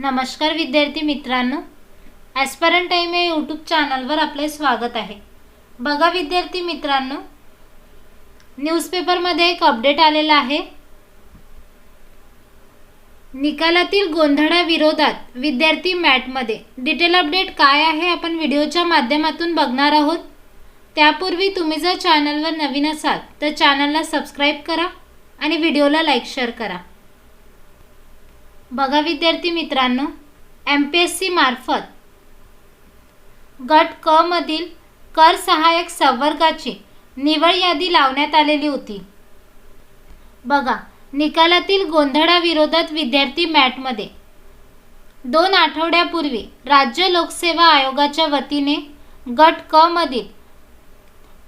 नमस्कार विद्यार्थी मित्रांनो. ॲस्परन टाईम या यूट्यूब चॅनलवर आपले स्वागत आहे. बघा विद्यार्थी मित्रांनो न्यूजपेपरमध्ये एक अपडेट आलेला आहे. निकालातील गोंधळाविरोधात विद्यार्थी मॅटमध्ये डिटेल अपडेट काय आहे आपण व्हिडिओच्या माध्यमातून बघणार आहोत. त्यापूर्वी तुम्ही जर चॅनलवर नवीन असाल तर चॅनलला सबस्क्राईब करा आणि व्हिडिओला लाईक शेअर करा. बघा विद्यार्थी मित्रांनो एम पी एस सी मार्फत गट क मधील कर सहाय्यक संवर्गाची निवड यादी लावण्यात आलेली होती. बघा निकालातील गोंधळाविरोधात विद्यार्थी मॅटमध्ये दोन आठवड्यापूर्वी राज्य लोकसेवा आयोगाच्या वतीने गट क मधील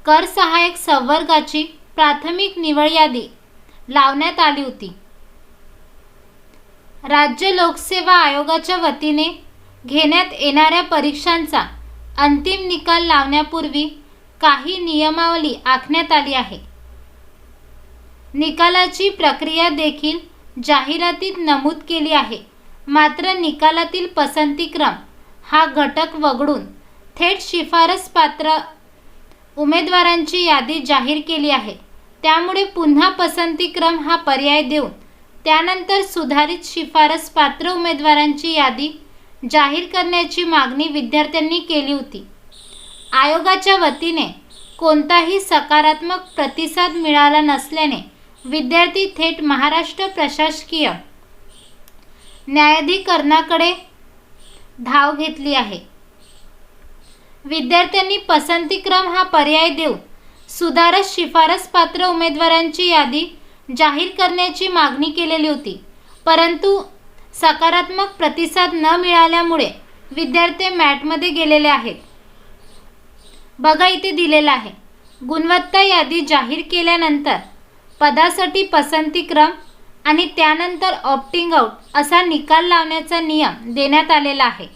कर सहाय्यक संवर्गाची प्राथमिक निवड यादी लावण्यात आली होती. राज्य लोकसेवा आयोगाच्या वतीने घेण्यात येणाऱ्या परीक्षांचा अंतिम निकाल लावण्यापूर्वी काही नियमावली आखण्यात आली आहे. निकालाची प्रक्रिया देखील जाहिरातीत नमूद केली आहे. मात्र निकालातील पसंतीक्रम हा घटक वगळून थेट शिफारस पात्र उमेदवारांची यादी जाहीर केली आहे. त्यामुळे पुन्हा पसंतीक्रम हा पर्याय देऊन त्यानंतर सुधारित शिफारस पात्र उमेदवारांची यादी जाहीर करण्याची मागणी विद्यार्थ्यांनी केली होती. आयोगाच्या वतीने कोणताही सकारात्मक प्रतिसाद मिळाला नसल्याने विद्यार्थी थेट महाराष्ट्र प्रशासकीय न्यायाधिकरणाकडे धाव घेतली आहे. विद्यार्थ्यांनी पसंतीक्रम हा पर्याय देऊन सुधारस शिफारस पात्र उमेदवारांची यादी जाहीर करण्याची मागणी केलेली होती. परंतु सकारात्मक प्रतिसाद न मिळाल्यामुळे विद्यार्थी मॅटमध्ये गेलेले आहेत. बघा इथे दिलेलं आहे. गुणवत्ता यादी जाहीर केल्यानंतर पदासाठी पसंतीक्रम आणि त्यानंतर ऑप्टिंग आउट असा निकाल लावण्याचा नियम देण्यात आलेला आहे.